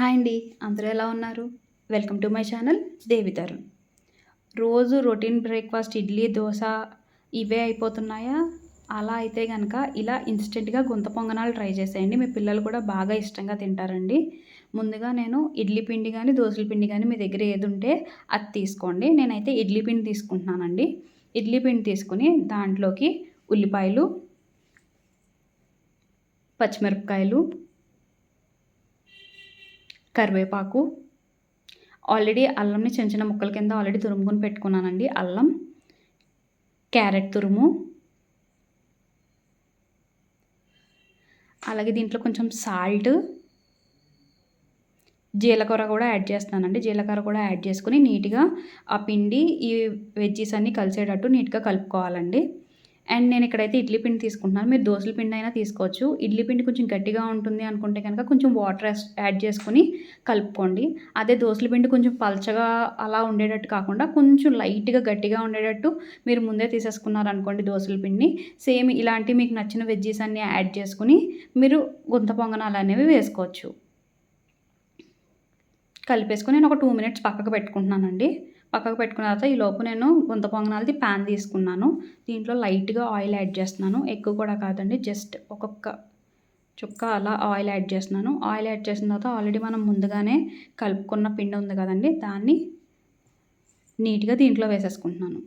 Hi అండి అందరూ ఎలా ఉన్నారు? Welcome to my channel Devi Tarun. రోజు రొటీన్ బ్రేక్ఫాస్ట్ ఇడ్లీ దోశ ఇవే అయిపోతున్నాయా? అలా అయితే కనుక ఇలా ఇన్స్టెంట్గా గుంత పొంగనాలు ట్రై చేసేయండి. మీ పిల్లలు కూడా బాగా ఇష్టంగా తింటారండి. ముందుగా నేను ఇడ్లీ పిండి కానీ దోశల పిండి కానీ మీ దగ్గర ఏది ఉంటే అది తీసుకోండి. నేనైతే ఇడ్లీ పిండి తీసుకుంటున్నానండి. ఇడ్లీ పిండి తీసుకుని దాంట్లోకి ఉల్లిపాయలు పచ్చిమిరపకాయలు కరివేపాకు. ఆల్రెడీ అల్లంని చిన్న చిన్న ముక్కల కింద ఆల్రెడీ తురుముకొని పెట్టుకున్నానండి. అల్లం క్యారెట్ తురుము. అలాగే దీంట్లో కొంచెం సాల్ట్ జీలకర్ర కూడా యాడ్ చేస్తున్నానండి. జీలకర్ర కూడా యాడ్ చేసుకుని నీట్గా ఆ పిండి ఈ వెజ్జీస్ అన్నీ కలిసేటట్టు నీట్గా కలుపుకోవాలండి. అండ్ నేను ఇక్కడైతే ఇడ్లీ పిండి తీసుకుంటున్నాను. మీరు దోశల పిండి అయినా తీసుకోవచ్చు. ఇడ్లీ పిండి కొంచెం గట్టిగా ఉంటుంది అనుకుంటే కనుక కొంచెం వాటర్ యాడ్ చేసుకొని కలుపుకోండి. అదే దోశల పిండి కొంచెం పలచగా అలా ఉండేటట్టు కాకుండా కొంచెం లైట్గా గట్టిగా ఉండేటట్టు మీరు ముందే తీసేసుకున్నారనుకోండి దోశల పిండిని సేమ్ ఇలాంటి మీకు నచ్చిన వెజ్జీస్ అన్నీ యాడ్ చేసుకుని మీరు గుంత పొంగనాలు అనేవి వేసుకోవచ్చు. కలిపేసుకుని నేను ఒక టూ మినిట్స్ పక్కకు పెట్టుకుంటున్నానండి. పక్కకు పెట్టుకున్న తర్వాత ఈ లోపు నేను గుంత పొంగనాలది ప్యాన్ తీసుకున్నాను. దీంట్లో లైట్గా ఆయిల్ యాడ్ చేస్తున్నాను. ఎక్కువ కూడా కాదండి జస్ట్ ఒక్కొక్క చుక్క అలా ఆయిల్ యాడ్ చేస్తున్నాను. ఆయిల్ యాడ్ చేసిన తర్వాత ఆల్రెడీ మనం ముందుగానే కలుపుకున్న పిండి ఉంది కదండి దాన్ని నీట్గా దీంట్లో వేసేసుకుంటున్నాను.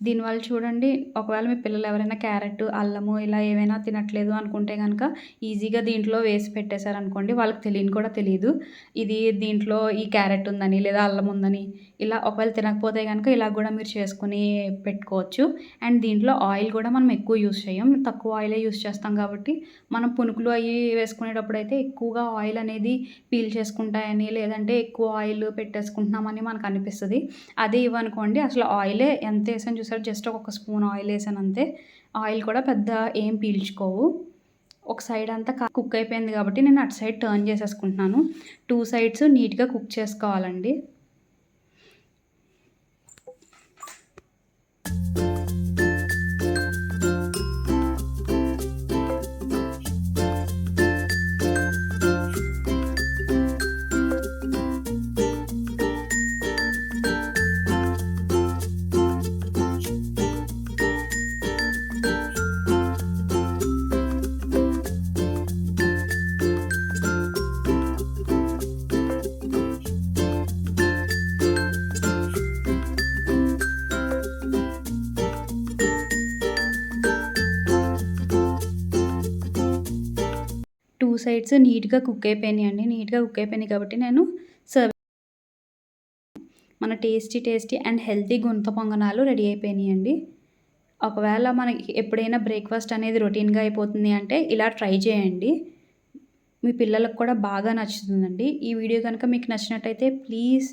దీనివల్ల చూడండి ఒకవేళ మీ పిల్లలు ఎవరైనా క్యారెట్ అల్లము ఇలా ఏమైనా తినట్లేదు అనుకుంటే కనుక ఈజీగా దీంట్లో వేసి పెట్టేశారనుకోండి వాళ్ళకి తెలియని కూడా తెలియదు ఇది దీంట్లో ఈ క్యారెట్ ఉందని లేదా అల్లం ఉందని ఇలా ఒకవేళ తినకపోతే కనుక ఇలా కూడా మీరు చేసుకుని పెట్టుకోవచ్చు. అండ్ దీంట్లో ఆయిల్ కూడా మనం ఎక్కువ యూస్ చేయం. తక్కువ ఆయిలే యూస్ చేస్తాం కాబట్టి మనం పునుకులు అవి వేసుకునేటప్పుడు అయితే ఎక్కువగా ఆయిల్ అనేది పీల్ చేసుకుంటాయని లేదంటే ఎక్కువ ఆయిల్ పెట్టేసుకుంటున్నామని మనకు అనిపిస్తుంది. అదే ఇవ్వనుకోండి అసలు ఆయిలే ఎంత వేసాను చూసారు జస్ట్ ఒక స్పూన్ ఆయిల్ వేసాను అంతే. ఆయిల్ కూడా పెద్ద ఏం పీల్చుకోవు. ఒక సైడ్ అంతా కుక్ అయిపోయింది కాబట్టి నేను అటు సైడ్ టర్న్ చేసేసుకుంటున్నాను. టూ సైడ్స్ నీట్గా కుక్ చేసుకోవాలండి. సైడ్స్ నీట్గా కుక్ అయిపోయినాయి అండి. నీట్గా కుక్ అయిపోయినాయి కాబట్టి నేను సర్వ్ మన టేస్టీ టేస్టీ అండ్ హెల్తీ గుంత పొంగనాలు రెడీ అయిపోయినాయి అండి. ఒకవేళ మనకి ఎప్పుడైనా బ్రేక్ఫాస్ట్ అనేది రొటీన్గా అయిపోతుంది అంటే ఇలా ట్రై చేయండి. మీ పిల్లలకు కూడా బాగా నచ్చుతుందండి. ఈ వీడియో కనుక మీకు నచ్చినట్టయితే please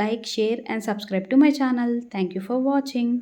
like share and subscribe to my channel thank you for watching